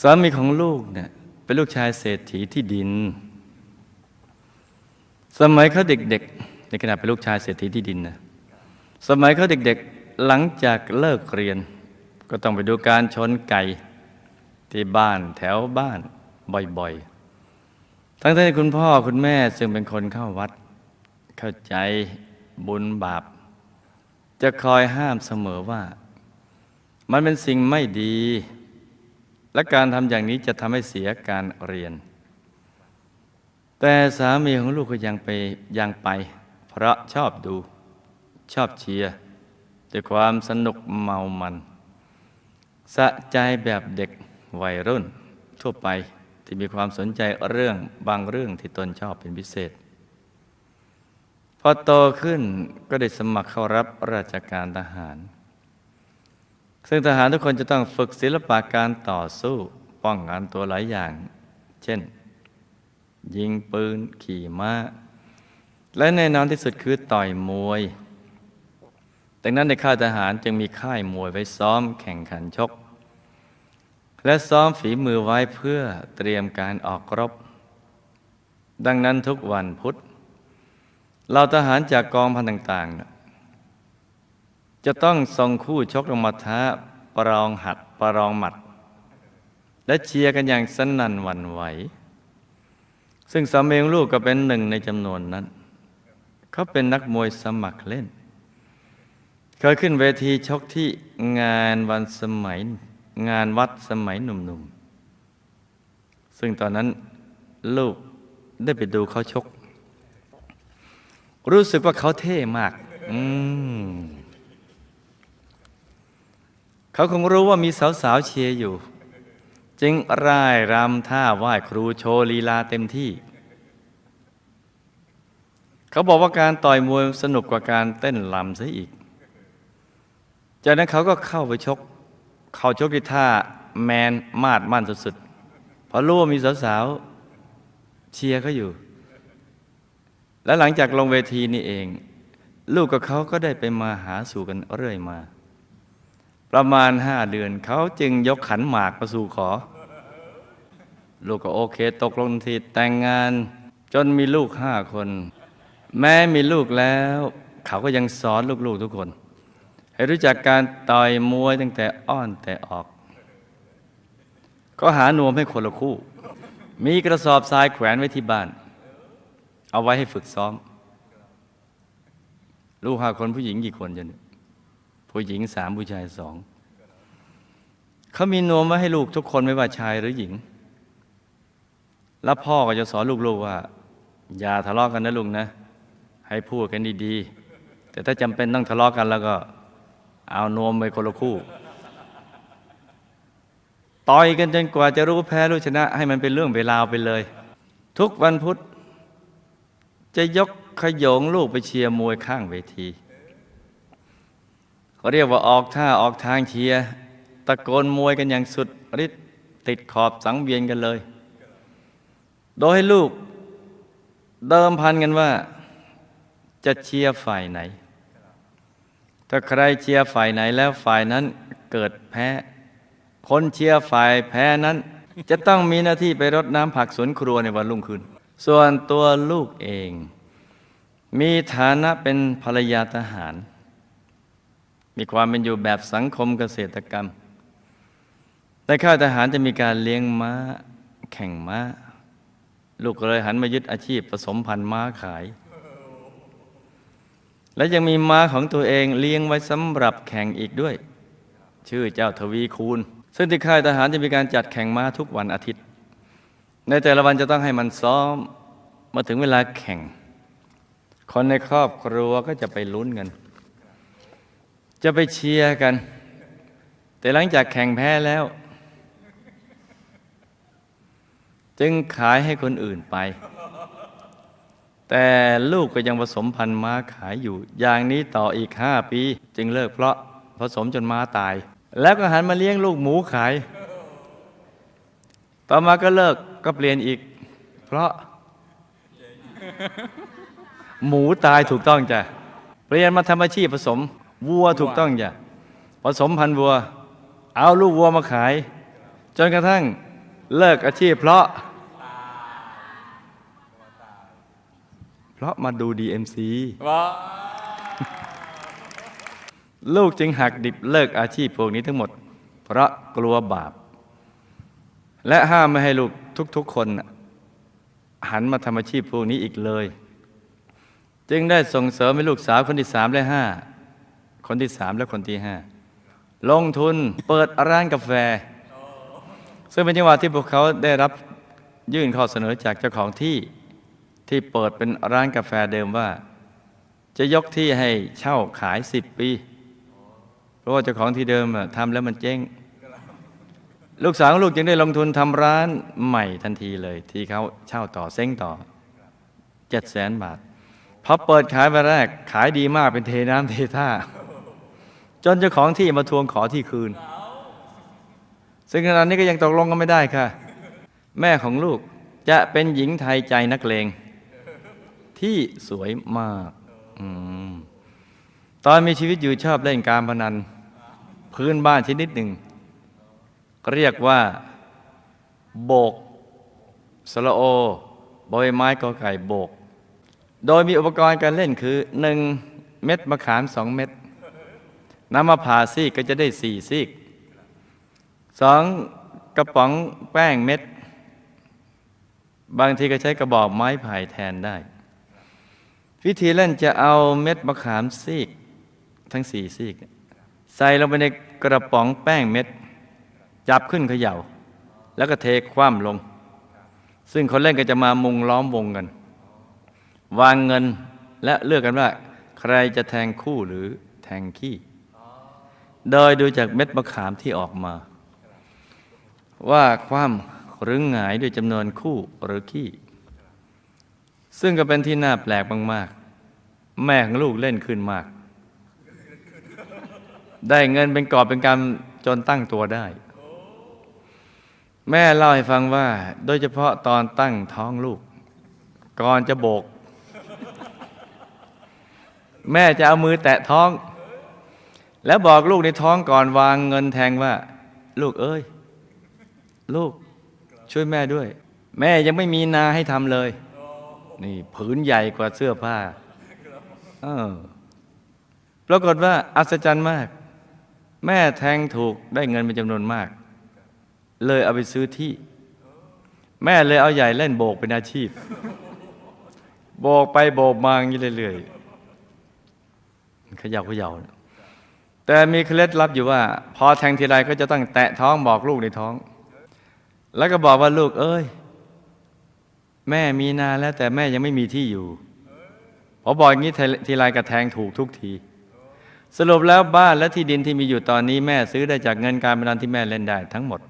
สามีของลูกเนี่ยเป็นลูกชายเศรษฐีที่ดิน สมัยเขาเด็กๆในขณะเป็นลูกชายเศรษฐีที่ดินนะสมัยเขาเด็กๆหลังจากเลิกเรียน ก็ต้องไปดูการชนไก่ที่บ้านแถวบ้านบ่อยๆ ทั้งที่คุณพ่อคุณแม่ซึ่งเป็นคนเข้าวัด เข้าใจบุญบาป จะคอยห้ามเสมอว่า มันเป็นสิ่งไม่ดี และการทำอย่างนี้จะทำให้เสียการเรียน แต่สามีของลูกก็ยังไปยังไป เพราะชอบดูชอบเชียร์ด้วยความสนุกเมามัน สะใจแบบเด็กวัยรุ่นทั่วไปที่มีความสนใจเรื่องบางเรื่องที่ตนชอบเป็นพิเศษ พอโตขึ้นก็ได้สมัครเข้ารับราชการทหาร ซึ่งทหารทุกคนจะต้องฝึกศิลปะการต่อสู้ป้องกันตัวหลายอย่าง เช่น ยิงปืนขี่ม้า และแน่นอนที่สุดคือต่อยมวยดังนั้นในค่ายทหารจึงมีค่ายมวยไว้ซ้อมแข่งขันชก และซ้อมฝีมือไว้เพื่อเตรียมการออกรบ ดังนั้นทุกวันพุธเราทหารจากกองพันต่างๆ จะต้องส่งคู่ชกลงมาท้าประองหัดประลองหมัด และเชียร์กันอย่างสนั่นหวั่นไหว ซึ่งสามีของลูกก็เป็นหนึ่งในจำนวนนั้น เขาเป็นนักมวยสมัครเล่น เคยขึ้นเวทีชกที่งานวันสมัยงานวัดสมัยหนุ่มๆ ซึ่งตอนนั้นลูกได้ไปดูเขาชก รู้สึกว่าเขาเท่มาก อืม เขาคงรู้ว่ามีสาวๆเชียร์อยู่ จึงร่ายรำท่าไหว้ครูโชว์ลีลาเต็มที่ เขาบอกว่าการต่อยมวยสนุกกว่าการเต้นลำซะอีก จากนั้นเขาก็เข้าไปชก เข้าชกที่ท่าแมนมาดมั่นสุดๆเพราะรู้ว่ามีสาวๆเชียร์เขาอยู่ และหลังจากลงเวทีนี่เอง ลูกกับเขาก็ได้ไปมาหาสู่กันเรื่อยมา ประมาณห้าเดือน เขาจึงยกขันหมากมาสู่ขอ ลูกก็โอเค ตกลงทีแต่งงาน จนมีลูกห้าคน แม้มีลูกแล้ว เขาก็ยังสอนลูกๆทุกคน ให้รู้จักการต่อยมวยตั้งแต่อ้อนแต่ออก ก็หานวมให้คนละคู่ มีกระสอบทรายแขวนไว้ที่บ้าน เอาไว้ให้ฝึกซ้อม ลูกห้าคนผู้หญิงกี่คนจะเนี่ย ผู้หญิงสามผู้ชายสองเขามีนวมไว้ให้ลูกทุกคนไม่ว่าชายหรือหญิง แล้วพ่อก็จะสอนลูกๆว่า อย่าทะเลาะกันนะลุงนะ ให้พูดกันดีๆ แต่ถ้าจำเป็นต้องทะเลาะกันแล้วก็ เอานวมไปคนละคู่ต่อยกันจนกว่าจะรู้แพ้รู้ชนะ ให้มันเป็นเรื่องเวลาไปเลย ทุกวันพุธจะยกขยงลูกไปเชียร์มวยข้างเวที เรียกว่าออกท่าออกทางเชียร์ตะโกนมวยกันอย่างสุดฤทธิ์ติดขอบสังเวียนกันเลย โดยให้ลูกเดิมพันกันว่า จะเชียร์ฝ่ายไหน ถ้าใครเชียร์ฝ่ายไหนแล้วฝ่ายนั้นเกิดแพ้ คนเชียร์ฝ่ายแพ้นั้น จะต้องมีหน้าที่ไปรดน้ำผักสวนครัวในวันรุ่งขึ้น ส่วนตัวลูกเอง มีฐานะเป็นภรรยาทหาร มีความเป็นอยู่แบบสังคมเกษตรกรรมในค่ายทหารจะมีการเลี้ยงม้า แข่งม้า ลูกก็เลยหันมายึดอาชีพผสมพันธุ์ม้าขาย และยังมีม้าของตัวเองเลี้ยงไว้สำหรับแข่งอีกด้วย ชื่อเจ้าทวีคูณ ซึ่งที่ค่ายทหารจะมีการจัดแข่งม้าทุกวันอาทิตย์ ในแต่ละวันจะต้องให้มันซ้อมมาถึงเวลาแข่ง คนในครอบครัวก็จะไปลุ้นกัน จะไปเชียร์กัน แต่หลังจากแข่งแพ้แล้ว จึงขายให้คนอื่นไป แต่ลูกก็ยังผสมพันธุ์ม้าขายอยู่ อย่างนี้ต่ออีกห้าปี จึงเลิกเพราะผสมจนม้าตาย แล้วก็หันมาเลี้ยงลูกหมูขาย ต่อมาก็เลิกก็เปลี่ยนอีก เพราะ หมูตายถูกต้องจ้ะเปลี่ยนมาทำอาชีพผสม วัวถูกต้องจ้ะผสมพันธุ์วัว เอาลูกวัวมาขาย จนกระทั่งเลิกอาชีพ เพราะ เพราะมาดู DMC ว้าลูกจึงหักดิบเลิกอาชีพพวกนี้ทั้งหมด เพราะกลัวบาป และห้ามไม่ให้ลูกทุกๆคนน่ะหันมาทำอาชีพพวกนี้อีกเลย จึงได้ส่งเสริมให้ลูกสาวคนที่สามและห้า คนที่สามและคนที่ห้าลงทุนเปิดร้านกาแฟ ซึ่งเป็นจังหวะที่พวกเขาได้รับยื่นข้อเสนอจากเจ้าของที่ที่เปิดเป็นร้านกาแฟเดิมว่า จะยกที่ให้เช่าขายสิบปี เพราะว่าเจ้าของที่เดิมอะทำแล้วมันเจ๊ง ลูกสาวลูกจึงได้ลงทุนทำร้านใหม่ทันทีเลย ที่เขาเช่าต่อเซ้งต่อเจ็ดแสนบาทพอเปิดขายวันแรกขายดีมากเป็นเทน้ำเทท่า จนเจ้าของที่มาทวงขอที่คืน ซึ่งขณะนี้ก็ยังตกลงกันไม่ได้ค่ะ แม่ของลูกจะเป็นหญิงไทยใจนักเลง ที่สวยมากอมตอนมีชีวิตอยู่ชอบเล่นการพนัน พื้นบ้านชนิดหนึ่ง เรียกว่า โบกสระโอบอยไม้กอไก่โบก โดยมีอุปกรณ์การเล่นคือหนึ่งเม็ดมะขามสองเม็ด น้ำมะผ่าซีกก็จะได้สี่ซีกสองกระป๋องแป้งเม็ด บางทีก็ใช้กระบอกไม้ไผ่แทนได้ วิธีเล่นจะเอาเม็ดมะขามซีก ทั้งสี่ซีก ใส่ลงไปในกระป๋องแป้งเม็ด จับขึ้นเขย่า แล้วก็เทคว่ำลง ซึ่งคนเล่นก็จะมามุงล้อมวงกัน วางเงินและเลือกกันว่า ใครจะแทงคู่หรือแทงขี้ โดยดูจากเม็ดมะขามที่ออกมา ว่าความหรือหงายด้วยจำนวนคู่หรือขี้ ซึ่งก็เป็นที่น่าแปลกมากๆ แม่ของลูกเล่นขึ้นมาก ได้เงินเป็นกอบเป็นกำจนตั้งตัวได้ แม่เล่าให้ฟังว่า โดยเฉพาะตอนตั้งท้องลูก ก่อนจะโบก แม่จะเอามือแตะท้อง แล้วบอกลูกในท้องก่อนวางเงินแทงว่า ลูกเอ้ย ลูกช่วยแม่ด้วย แม่ยังไม่มีนาให้ทำเลย นี่ผืนใหญ่กว่าเสื้อผ้าเออปรากฏว่า อัศจรรย์มาก แม่แทงถูกได้เงินเป็นจำนวนมาก เลยเอาไปซื้อที่ แม่เลยเอาใหญ่เล่นโบกเป็นอาชีพ โบกไปโบกมาอย่างนี้เรื่อยๆขย่าเขย่านะ แต่มีเคล็ดลับอยู่ว่า พอแทงทีไรก็จะต้องแตะท้องบอกลูกในท้อง แล้วก็บอกว่าลูกเอ้ย แม่มีนาแล้วแต่แม่ยังไม่มีที่อยู่พอบอกอย่างนี้ทีไรกระแทงถูกทุกที สรุปแล้วบ้านและที่ดินที่มีอยู่ตอนนี้แม่ซื้อได้จากเงินการพนันที่แม่เล่นได้ทั้งหมด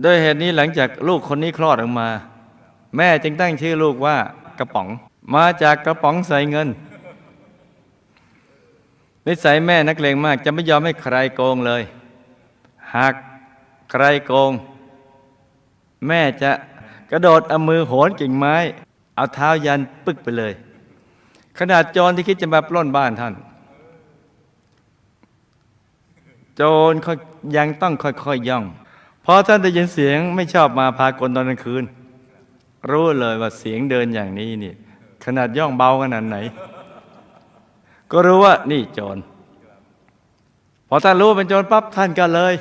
โดยเหตุนี้หลังจากลูกคนนี้คลอดออกมา แม่จึงตั้งชื่อลูกว่ากระป๋อง มาจากกระป๋องใส่เงิน นิสัยแม่นักเลงมาก จะไม่ยอมให้ใครโกงเลย หากใครโกง แม่จะกระโดดเอามือโหนกิ่งไม้ เอาเท้ายันปึกไปเลย ขนาดโจรที่คิดจะมาปล้นบ้านท่าน โจรเขายังต้องค่อยๆย่องพอท่านได้ยินเสียงไม่ชอบมาพากลตอนกลางคืน รู้เลยว่าเสียงเดินอย่างนี้นี่ ขนาดย่องเบาขนาดไหน ก็รู้ว่านี่โจร พอท่านรู้เป็นโจรปั๊บท่านก็เลย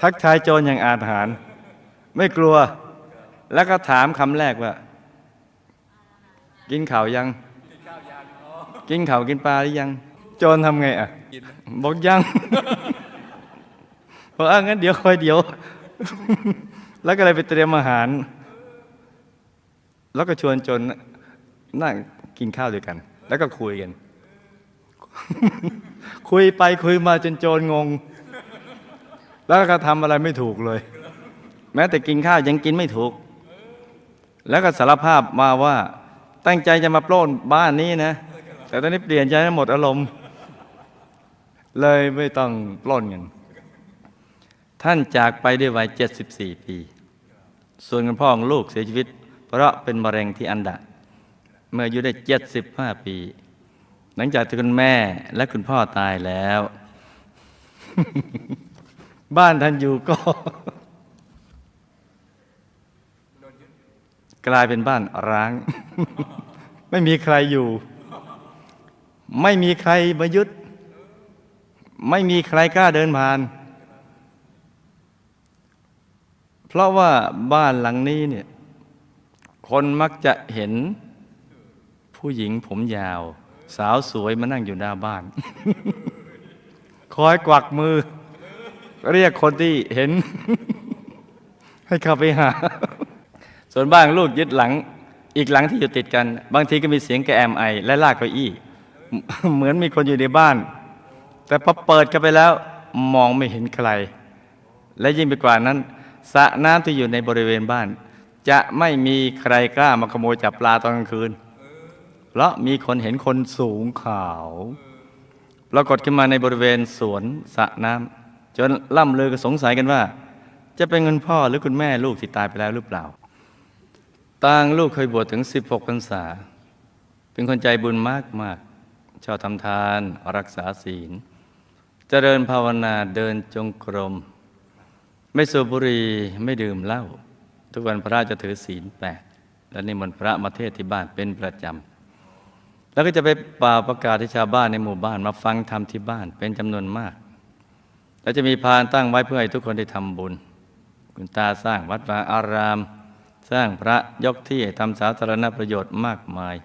ทักทายโจรอย่างอาถรรพ์ไม่กลัว แล้วก็ถามคำแรกว่า กินข่าวยัง กินข่าวกินปลาหรือยัง โจรทำไงอะบอกยังบอกอะงั้นเดี๋ยวคอยเดี๋ยว แล้วก็เลยไปเตรียมอาหาร แล้วก็ชวนจรนั่งกินข้าวด้วยกัน แล้วก็คุยกัน คุยไปคุยมาจนโจรงง แล้วก็ทำอะไรไม่ถูกเลย แม้แต่กินข้าวยังกินไม่ถูก แล้วก็สารภาพมาว่า ตั้งใจจะมาปล้นบ้านนี้นะ แต่ตอนนี้เปลี่ยนใจหมดอารมณ์ เลยไม่ต้องปล้นกันท่านจากไปด้วยวัย 74 ปี ส่วนคุณพ่อของลูกเสียชีวิต เพราะเป็นมะเร็งที่อันดะ เมื่ออายุได้ 75 ปี หลังจากที่คุณแม่และคุณพ่อตายแล้ว บ้านท่านอยู่ก็ กลายเป็นบ้านร้าง ไม่มีใครอยู่ ไม่มีใครมายึดไม่มีใครกล้าเดินผ่าน เพราะว่าบ้านหลังนี้เนี่ย คนมักจะเห็นผู้หญิงผมยาว สาวสวยมานั่งอยู่หน้าบ้าน คอยกวักมือ เรียกคนที่เห็น ให้เข้าไปหา ส่วนบ้านลูกยึดหลัง อีกหลังที่อยู่ติดกัน บางทีก็มีเสียงกแอมไอ และลากเก้าอี้ เหมือนมีคนอยู่ในบ้าน แต่พอเปิดกันไปแล้ว มองไม่เห็นใคร และยิ่งไปกว่านั้นสระน้ำที่อยู่ในบริเวณบ้าน จะไม่มีใครกล้ามาขโมยจับปลาตอนกลางคืน เพราะมีคนเห็นคนสูงขาวปรากฏขึ้นมาในบริเวณสวนสระน้ำจนล่ำลือก็สงสัยกันว่า จะเป็นเงินพ่อหรือคุณแม่ลูกที่ตายไปแล้วหรือเปล่าต่างลูกเคยบวชถึง 16พรรษา เป็นคนใจบุญมากมากชอบทำทานรักษาศีลเจริญภาวนาเดินจงกรม ไม่สูบบุหรี่ไม่ดื่มเหล้าทุกวันพระจะถือศีลแปดและนิมนต์พระมาเทศที่บ้านเป็นประจำ แล้วก็จะไปป่าประกาศให้ชาวบ้านในหมู่บ้านมาฟังธรรมที่บ้านเป็นจำนวนมาก แล้วจะมีพานตั้งไว้เพื่อให้ทุกคนได้ทำบุญ คุณตาสร้างวัดวาอาราม สร้างพระยกที่ให้ทำสาธารณประโยชน์มากมาย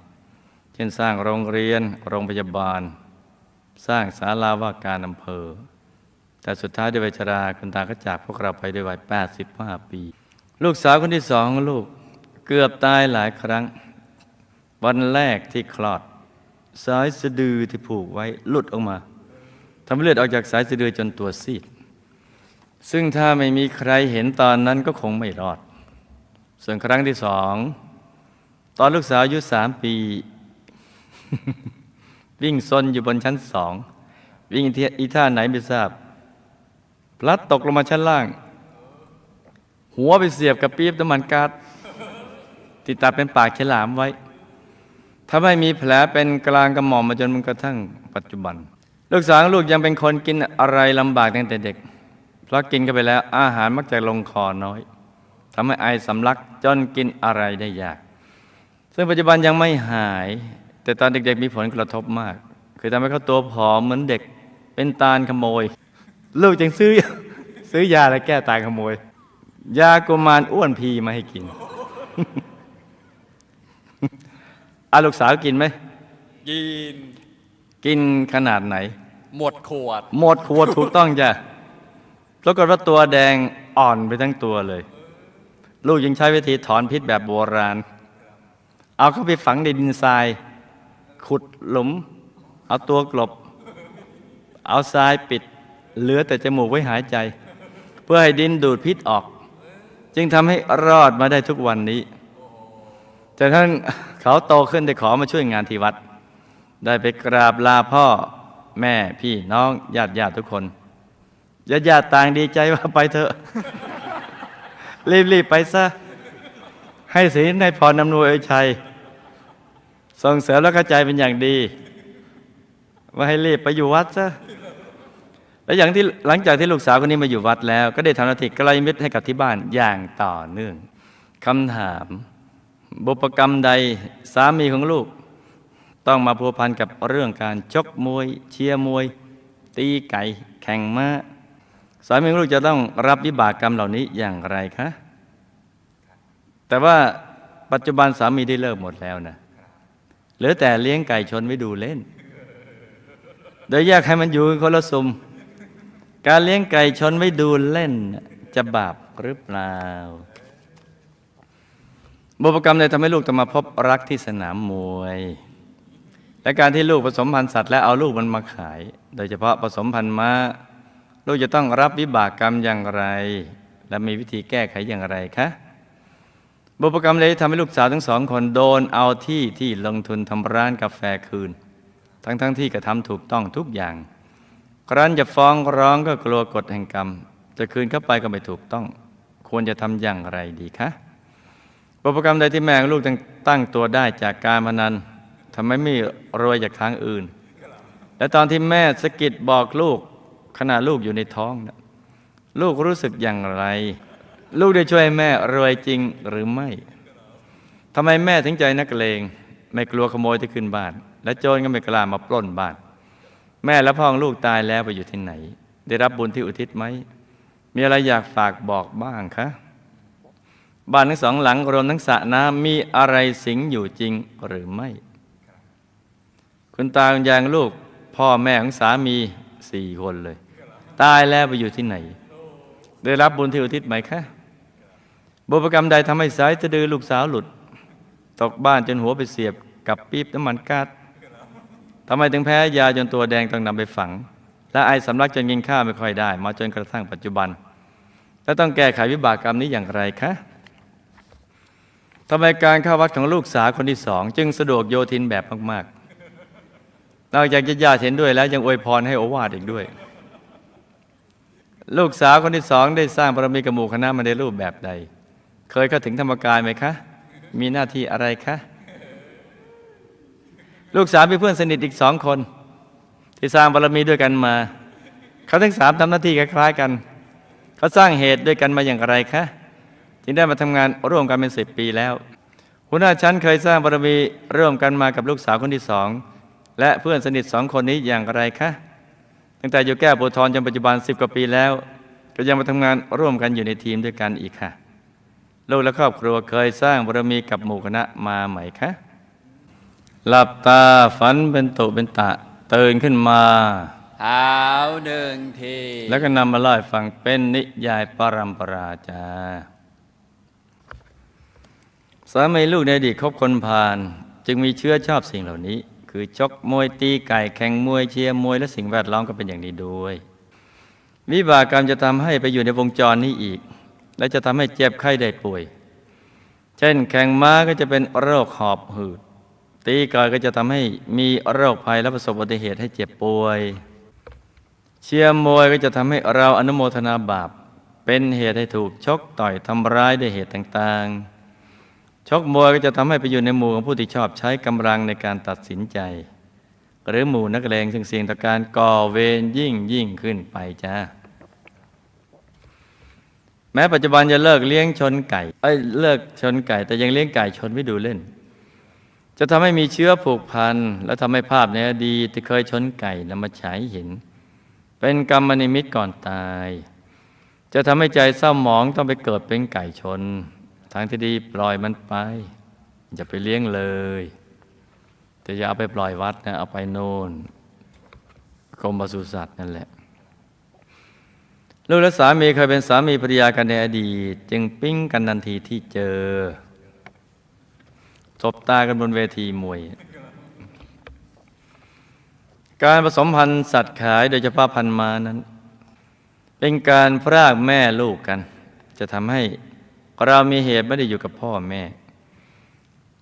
เช่นสร้างโรงเรียน โรงพยาบาล สร้างศาลาว่าการอำเภอ แต่สุดท้ายด้วยวัยชราคุณตาก็จากพวกเราไปด้วยวัย 85 ปี ลูกสาวคนที่สองลูกเกือบตายหลายครั้ง วันแรกที่คลอด สายสะดือที่ผูกไว้หลุดออกมาทำให้เลือดออกจากสายสะดือจนตัวซีด ซึ่งถ้าไม่มีใครเห็นตอนนั้นก็คงไม่รอด ส่วนครั้งที่สอง ตอนลูกสาวอายุสามปี วิ่งซนอยู่บนชั้นสอง วิ่งอีท่าไหนไม่ทราบ พลัดตกลงมาชั้นล่าง หัวไปเสียบกับปี๊บน้ำมันก๊าซที่ตัดเป็นปากฉลามไว้ ถ้าไม่มีแผลเป็นกลางกระหม่อมมาจนมันกระทั่งปัจจุบัน ลูกสาวลูกยังเป็นคนกินอะไรลำบากตั้งแต่เด็ก เพราะกินเข้าไปแล้วอาหารมักจะลงคอน้อยทำให้ไอสำลักจนกินอะไรได้ยาก ซึ่งปัจจุบันยังไม่หาย แต่ตอนเด็กๆมีผลกระทบมาก คือทำให้เขาตัวผอมเหมือนเด็กเป็นตาลขโมย ลูกจึงซื้อซื้อยาและแก้ตาลขโมย ยากุมารอ้วนพีมาให้กิน อาลูกสาวกินไหม กิน กินขนาดไหน หมดขวด หมดขวดถูกต้องจ้ะปรากฏว่าตัวแดงอ่อนไปทั้งตัวเลย ลูกยังใช้วิธีถอนพิษแบบโบราณ เอาเข้าไปฝังในดินทราย ขุดหลุม เอาตัวกลบ เอาทรายปิด เหลือแต่จมูกไว้หายใจ เพื่อให้ดินดูดพิษออก จึงทำให้รอดมาได้ทุกวันนี้จากนั้น เขาโตขึ้นได้ขอมาช่วยงานที่วัด ได้ไปกราบลาพ่อแม่พี่น้องญาติญาติทุกคนญาติญาติต่างดีใจว่าไปเถอะ รีบๆไปซะ ให้ศีลในพรนำนวยเอชัย ส่งเสริมและเข้าใจเป็นอย่างดี ว่าให้รีบไปอยู่วัดซะและอย่างที่หลังจากที่ลูกสาวคนนี้มาอยู่วัดแล้ว ก็ได้ทำหน้าที่กล้มิตรให้กับที่บ้านอย่างต่อเนื่องคำถาม บุพกรรมใดสามีของลูก ต้องมาพัวพันกับเรื่องการชกมวย เชียร์มวย ตีไก่แข่งม้าสามีของลูกจะต้องรับวิบากกรรมเหล่านี้อย่างไรคะแต่ว่าปัจจุบันสามีได้เลิกหมดแล้วนะเหลือแต่เลี้ยงไก่ชนไว้ดูเล่น โดยแยกให้มันอยู่คนละซุม การเลี้ยงไก่ชนไว้ดูเล่นจะบาปหรือเปล่า บุพกรรมใดทำให้ลูกต้องมาพบรักที่สนามมวย และการที่ลูกผสมพันธุ์สัตว์และเอาลูกมันมาขาย โดยเฉพาะผสมพันธุ์ม้า ลูกจะต้องรับวิบากกรรมอย่างไร และมีวิธีแก้ไขอย่างไรคะบุพกรรมใดที่ทำให้ลูกสาวทั้งสองคนโดนเอาที่ที่ลงทุนทำร้านกาแฟคืน ทั้งๆทที่กระทำถูกต้องทุกอย่าง ครั้นจะฟ้องร้องก็กลัวกฎแห่งกรรม จะคืนเข้าไปก็ไม่ถูกต้อง ควรจะทำอย่างไรดีคะ บุพกรรมใดที่แม่งลูกตั้งตัวได้จากการพนันทำไมไม่รวยจากทางอื่น และตอนที่แม่สะกิดบอกลูกขณะลูกอยู่ในท้องนะลูกรู้สึกอย่างไร ลูกได้ช่วยแม่รวยจริงหรือไม่ทำไมแม่ถึงใจนักเลง ไม่กลัวขโมยที่ขึ้นบ้าน และโจรก็ไม่กล้ามาปล้นบ้าน แม่และพ่อของลูกตายแล้วไปอยู่ที่ไหน ได้รับบุญที่อุทิศไหมมีอะไรอยากฝากบอกบ้างคะ บ้านทั้งสองหลังรวมทั้งสระน้ำมีอะไรสิงอยู่จริงหรือไม่ คุณตาคุณยายของลูก พ่อแม่ของสามีสี่คนเลย ตายแล้วไปอยู่ที่ไหน ได้รับบุญที่อุทิศไหมคะบุพกรรมใดทำให้สายสะดือลูกสาวหลุด ตกบ้านจนหัวไปเสียบกับปี๊บน้ำมันก๊าซทำไมถึงแพ้ยาจนตัวแดงต้องนำไปฝัง และไอสำลักจนกินข้าวไม่ค่อยได้ มาจนกระทั่งปัจจุบัน แล้วต้องแก้ไขวิบากกรรมนี้อย่างไรคะ ทำไมการเข้าวัดของลูกสาวคนที่สอง จึงสะดวกโยทินแบบมากๆนอกจากจะญาติเห็นด้วยแล้วยังอวยพรให้โอวาทอีกด้วย ลูกสาวคนที่สองได้สร้างบารมีกับหมู่คณะมาในรูปแบบใด เคยเข้าถึงธรรมกายไหมคะ มีหน้าที่อะไรคะ ลูกสาวมีเพื่อนสนิทอีกสองคน ที่สร้างบารมีด้วยกันมา เขาทั้งสามทำหน้าที่คล้ายๆกัน เขาสร้างเหตุด้วยกันมาอย่างไรคะ จึงได้มาทำงานร่วมกันเป็นสิบปีแล้วหัวหน้าชั้นเคยสร้างบารมีร่วมกันมากับลูกสาวคนที่สองและเพื่อนสนิทสองคนนี้อย่างไรคะตั้งแต่อยู่แก้วโพธิ์ทองจนปัจจุบันสิบกว่าปีแล้ว ก็ยังมาทำงานร่วมกันอยู่ในทีมด้วยกันอีกค่ะลูกและครอบครัวเคยสร้างบารมีกับหมู่คณะมาไหมคะหลับตาฝันเป็นตุเป็นตะตื่นขึ้นมาเท้าหนึ่งที แล้วก็นำมาเล่าให้ฟังเป็นนิยายปรัมปราจา สามีลูกในอดีตคบคนพาลจึงมีเชื้อชอบสิ่งเหล่านี้ คือชกมวยตีไก่แข่งมวยเชียร์มวยและสิ่งแวดล้อมก็เป็นอย่างนี้ด้วยวิบากกรรมจะทำให้ไปอยู่ในวงจรนี้อีก และจะทำให้เจ็บไข้ได้ป่วย เช่น แข่งม้าก็จะเป็นโรคหอบหืด ตีไก่ก็จะทำให้มีโรคภัยและประสบอุบัติเหตุให้เจ็บป่วย เชียร์มวยก็จะทำให้เราอนุโมทนาบาป เป็นเหตุให้ถูกชกต่อยทำร้ายด้วยเหตุต่างๆ ชกมวยก็จะทำให้ไปอยู่ในหมู่ของผู้ที่ชอบใช้กำลังในการตัดสินใจ หรือหมู่นักเลงซึ่งเสี่ยงต่อการก่อเวรยิ่งยิ่งขึ้นไปจ้าแม้ปัจจุบันจะเลิกเลี้ยงชนไก่เอ้ยเลิกชนไก่ แต่ยังเลี้ยงไก่ชนไม่ดูเล่น จะทำให้มีเชื้อผูกพันและทำให้ภาพในอดีตที่เคยชนไก่นำมาฉายให้เห็น เป็นกรรมนิมิตก่อนตาย จะทำให้ใจเศร้าหมองต้องไปเกิดเป็นไก่ชน ทางที่ดีปล่อยมันไป อย่าไปเลี้ยงเลย แต่อย่าเอาไปปล่อยวัดนะเอาไปโน่นกรมปศุสัตว์นั่นแหละ ลูกและสามีเคยเป็นสามีภรรยากันในอดีต จึงปิ้งกันทันทีที่เจอสบตากันบนเวทีมวย การผสมพันธุ์สัตว์ขายโดยเฉพาะพันธุ์มานั้น เป็นการพรากแม่ลูกกัน จะทำให้ เรามีเหตุไม่ได้อยู่กับพ่อแม่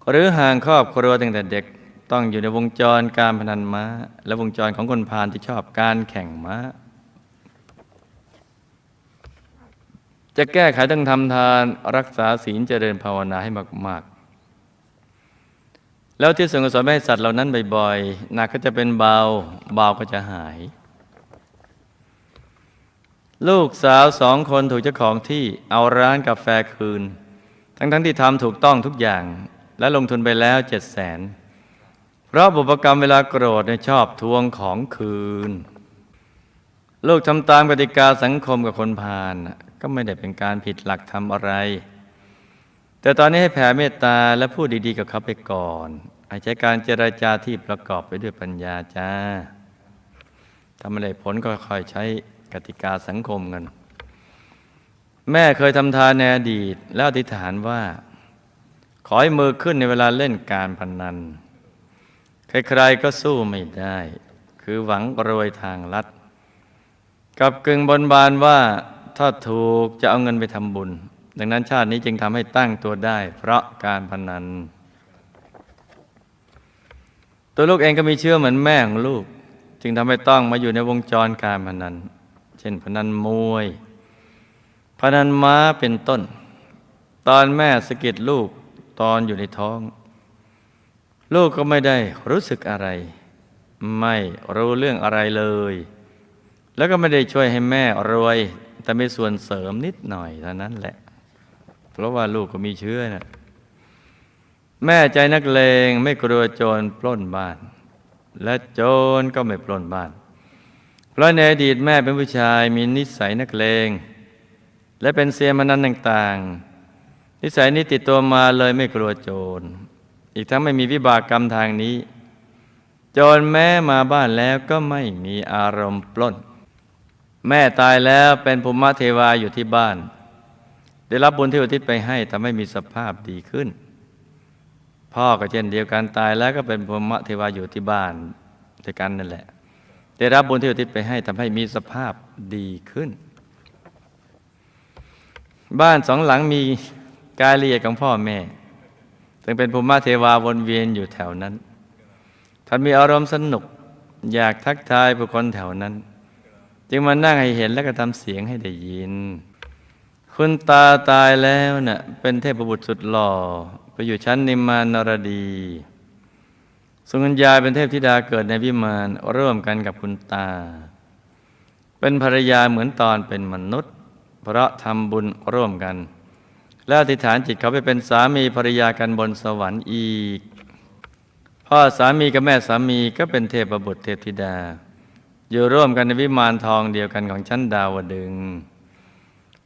หรือห่างครอบครัวตั้งแต่เด็กต้องอยู่ในวงจรการพนันม้า และวงจรของคนพาลที่ชอบการแข่งม้า จะแก้ไขต้องทำทานรักษาศีลเจริญภาวนาให้มาก ๆ แล้วที่ส่งกุศลให้สัตว์เหล่านั้นบ่อยๆหนักก็จะเป็นเบาเบาก็จะหาย ลูกสาวสองคนถูกเจ้าของที่เอาร้านกาแฟคืน ทั้งๆทที่ทำถูกต้องทุกอย่าง และลงทุนไปแล้วเจ็ดแสนเพราะบุพกรรมเวลาโกรธเนี่ยชอบทวงของคืน ลูกทำตามกติกาสังคมกับคนพาลก็ไม่ได้เป็นการผิดหลักทำอะไร แต่ตอนนี้ให้แผ่เมตตาและพูดดีๆกับเขาไปก่อนอาจใช้การเจราจาที่ประกอบไปด้วยปัญญาจ้าทำอะไรผลก็ค่อยใช้ กติกาสังคมกัน แม่เคยทำทานในอดีต แล้วอธิษฐานว่า ขอให้มือขึ้นในเวลาเล่นการพนนัน ใครๆก็สู้ไม่ได้ คือหวังรวยทางลัด กับกึ่งบนบานว่าถ้าถูกจะเอาเงินไปทำบุญ ดังนั้นชาตินี้จึงทำให้ตั้งตัวได้ เพราะการพนัน ตัวลูกเองก็มีเชื่อเหมือนแม่ของลูก จึงทำให้ต้องมาอยู่ในวงจรการพนัน เช่นพนันมวย พนันม้าเป็นต้น ตอนแม่สะกิดลูกตอนอยู่ในท้อง ลูกก็ไม่ได้รู้สึกอะไร ไม่รู้เรื่องอะไรเลย แล้วก็ไม่ได้ช่วยให้แม่รวย แต่มีส่วนเสริมนิดหน่อยเท่านั้นแหละ เพราะว่าลูกก็มีเชื้อนะแม่ใจนักเลงไม่กลัวโจรปล้นบ้าน และโจรก็ไม่ปล้นบ้าน เพราะในอดีตแม่เป็นผู้ชายมีนิสัยนักเลง และเป็นเซียนมนันต่างๆ นิสัยนี้ติดตัวมาเลยไม่กลัวโจร อีกทั้งไม่มีวิบากกรรมทางนี้ โจรแม้มาบ้านแล้วก็ไม่มีอารมณ์ปล้น แม่ตายแล้วเป็นภูมิเทวาอยู่ที่บ้าน ได้รับบุญที่อุทิศไปให้ทำให้มีสภาพดีขึ้น พ่อก็เช่นเดียวกันตายแล้วก็เป็นภูมิเทวาอยู่ที่บ้านด้วยกันนั่นแหละ ได้รับบุญที่อุทิศไปให้ทำให้มีสภาพดีขึ้น บ้านสองหลังมีกายละเอียดของพ่อแม่ซึ่งเป็นภูมิเทวาวนเวียนอยู่แถวนั้น ท่านมีอารมณ์สนุกอยากทักทายบุคคลแถวนั้น จึงมานั่งให้เห็นแล้วก็ทำเสียงให้ได้ยิน คุณตาตายแล้วนะ่ะเป็นเทพบุตรสุดหล่อ ไปอยู่ชั้นนิมมานรดี สุงัญญาเป็นเทพธิดาเกิดในวิมานร่วมกันกับคุณตา เป็นภรรยาเหมือนตอนเป็นมนุษย์ เพราะทำบุญร่วมกัน แล้วอธิษฐานจิตเขาไปเป็นสามีภรรยากันบนสวรรค์อีก พ่อสามีกับแม่สามีก็เป็นเทพบุตรเทพธิดา อยู่ร่วมกันในวิมานทองเดียวกันของชั้นดาวดึง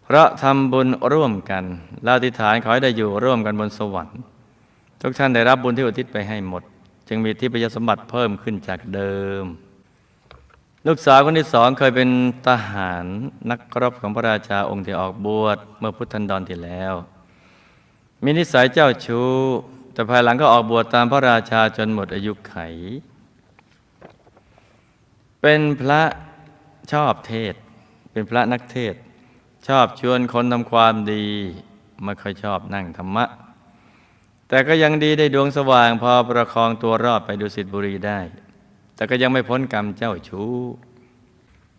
เพราะทำบุญร่วมกันแล้วอธิษฐานขอให้ได้อยู่ร่วมกันบนสวรรค์ ทุกท่านได้รับบุญที่อุทิศไปให้หมด จึงมีที่ประยสมบัติเพิ่มขึ้นจากเดิม ลูกสาวคนที่สองเคยเป็นทหารนักรบของพระราชาองค์ที่ออกบวชเมื่อพุทธันดรที่แล้ว มีนิสัยเจ้าชู้ แต่ภายหลังก็ออกบวชตามพระราชาจนหมดอายุไข เป็นพระชอบเทศ เป็นพระนักเทศ ชอบชวนคนทำความดี ไม่ค่อยชอบนั่งธรรมะ แต่ก็ยังดีได้ดวงสว่างพอประคองตัวรอดไปดุสิตบุรีได้ แต่ก็ยังไม่พ้นกรรมเจ้าชู้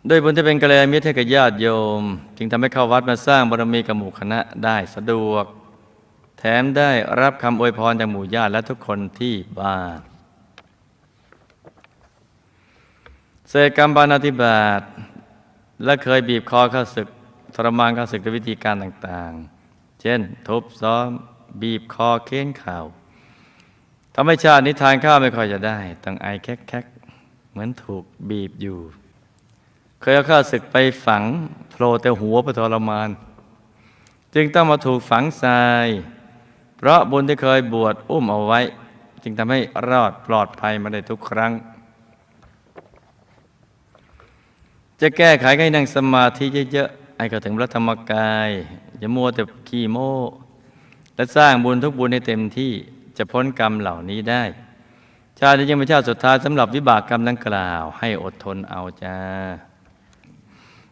ด้วยบุญที่เป็นกัลยาณมิตรให้กับญาติโยม จึงทำให้เข้าวัดมาสร้างบารมีกับหมู่คณะได้สะดวก แถมได้รับคำอวยพรจากหมู่ญาติและทุกคนที่บ้านเสกกรรมปานาธิบาตและเคยบีบคอข้าศึกทรมานข้าศึกด้วยวิธีการต่างๆ เช่น ทุบซ้อม บีบคอเค้นข่าวทำให้ชาตินิทานข้าวไม่ค่อยจะได้ต้องไอแคกๆเหมือนถูกบีบอยู่ เคยเอาข้าศึกไปฝังโผล่แต่หัวไปทรมาน จึงต้องมาถูกฝังทราย เพราะบุญที่เคยบวชอุ้มเอาไว้ จึงทำให้รอดปลอดภัยมาได้ทุกครั้ง จะแก้ไขให้นั่งสมาธิเยอะๆให้เข้าถึงพระธรรมกายอย่ามัวแต่ขี้โม และสร้างบุญทุกบุญให้เต็มที่จะพ้นกรรมเหล่านี้ได้ ชาตินี้ยังเป็นชาติสุดท้ายสำหรับวิบากกรรมดังกล่าว ให้อดทนเอาจ้า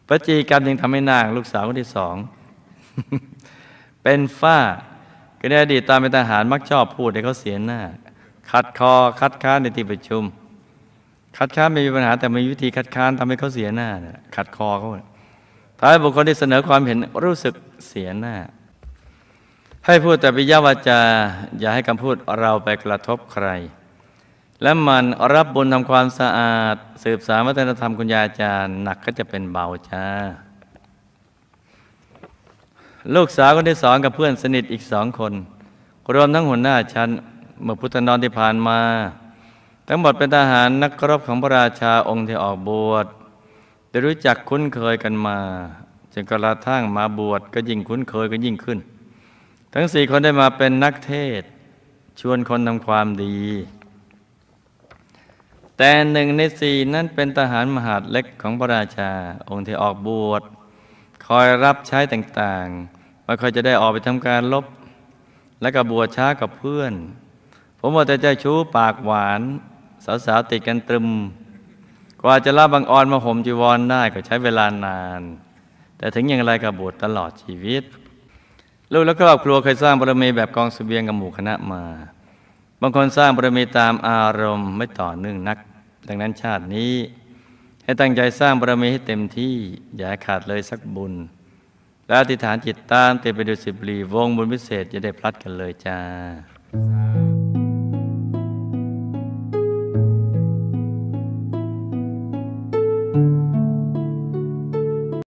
พระจีกรรมยังทำให้นางลูกสาวคนที่สอง เป็นฝ้าก็ในอดีตตามเป็นทหารมักชอบพูดให้เขาเสียหน้าขัดคอคัดค้านในที่ประชุม คัดค้านไม่มีปัญหาแต่มีวิธีคัดค้านทำให้เขาเสียหน้าขัดคอเขาท้ายบุคคลที่เสนอความเห็นรู้สึกเสียหน้า ให้พูดแต่ปิยวาจา อย่าให้คำพูดเราไปกระทบใคร และมันรับบุญทำความสะอาด สืบสารวัฒนธรรมคุณยาอาจารย์หนักก็จะเป็นเบาจ้า ลูกสาวคนที่สองกับเพื่อนสนิทอีกสองคน รวมทั้งหัวหน้าชั้นเมื่อพุทธนอนที่ผ่านมา ทั้งหมดเป็นทหารนักรบของพระราชาองค์ที่ออกบวชได้รู้จักคุ้นเคยกันมาจนกระทั่งมาบวชก็ยิ่งคุ้นเคยก็ยิ่งขึ้น ทั้งสี่คนได้มาเป็นนักเทศ ชวนคนทำความดี แต่หนึ่งในสี่นั้นเป็นทหารมหาดเล็กของพระราชา องค์ที่ออกบวชคอยรับใช้ต่างๆไม่คอยจะได้ออกไปทำการลบ และก็บวชช้ากับเพื่อน ผมว่าแต่เจ้าชู้ปากหวาน สาวๆติดกันตรึม กว่าจะรับบางออนมาห่มจีวรได้ก็ใช้เวลานาน แต่ถึงอย่างไรก็บวชตลอดชีวิต ลูกและครอบครัวเคยสร้างบารมีแบบกองสเสบียงกับหมู่คณะมา บางคนสร้างบารมีตามอารมณ์ไม่ต่อเนื่องนัก ดังนั้นชาตินี้ ให้ตั้งใจสร้างบารมีให้เต็มที่อย่าขาดเลยสักบุญ และอธิษฐานจิตตามเต็มไปด้วยสิบลีวงบุญพิเศษจะได้พลัดกันเลยจ้า